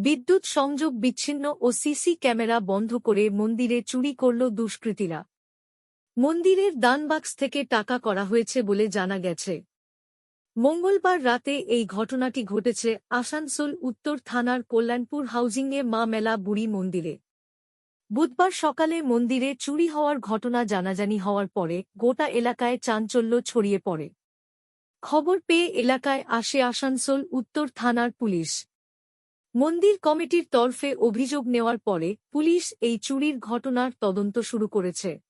বিদ্যুৎ সংযোগ বিচ্ছিন্ন ও সিসি ক্যামেরা বন্ধ করে মন্দিরে চুরি করল দুষ্কৃতীরা। মন্দিরের দানবাক্স থেকে টাকা করা হয়েছে বলে জানা গেছে। মঙ্গলবার রাতে এই ঘটনাটি ঘটেছে আসানসোল উত্তর থানার কল্যাণপুর হাউজিংয়ে মা মেলা বুড়ি মন্দিরে। বুধবার সকালে মন্দিরে চুরি হওয়ার ঘটনা জানাজানি হওয়ার পরে গোটা এলাকায় চাঞ্চল্য ছড়িয়ে পড়ে। খবর পেয়ে এলাকায় আসে আসানসোল উত্তর থানার পুলিশ। মন্দির কমিটির তরফে অভিযোগ নেওয়ার পরে পুলিশ এই চুরির ঘটনার তদন্ত শুরু করেছে।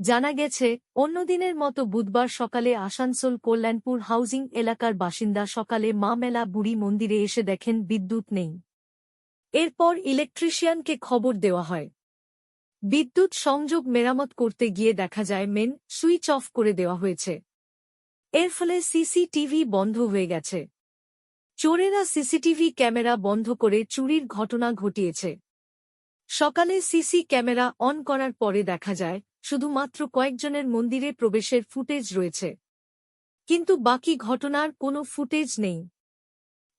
জানা গেছে অন্যদিনের মতো বুধবার সকালে আসানসোল কল্যাণপুর হাউজিং এলাকার বাসিন্দা সকালে মা মেলা বুড়ি মন্দিরে এসে দেখেন বিদ্যুৎ নেই। এরপর ইলেকট্রিশিয়ানকে খবর দেওয়া হয়। বিদ্যুৎ সংযোগ মেরামত করতে গিয়ে দেখা যায়, মেন সুইচ অফ করে দেওয়া হয়েছে। এর ফলে সিসিটিভি বন্ধ হয়ে গেছে। চোরেরা সিসিটিভি ক্যামেরা বন্ধ করে চুরির ঘটনা ঘটিয়েছে। সকালে সিসি ক্যামেরা অন করার পরে দেখা যায়, শুধুমাত্র কয়েকজনের মন্দিরে প্রবেশের ফুটেজ রয়েছে। কিন্তু বাকি ঘটনার কোনো ফুটেজ নেই।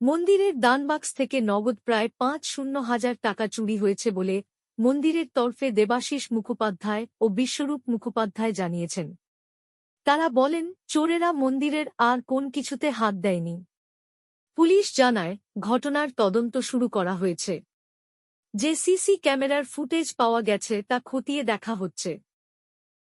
মন্দিরের দানবাক্স থেকে নগদ প্রায় পাঁচ শূন্য হাজার টাকা চুরি হয়েছে বলে মন্দিরের তরফে দেবাশিস মুখোপাধ্যায় ও বিশ্বরূপ মুখোপাধ্যায় জানিয়েছেন। তারা বলেন, চোরেরা মন্দিরের আর কোন কিছুতে হাত দেয়নি। পুলিশ জানায়, ঘটনার তদন্ত শুরু করা হয়েছে। যে সিসি ক্যামেরার ফুটেজ পাওয়া গেছে, তা খতিয়ে দেখা হচ্ছে।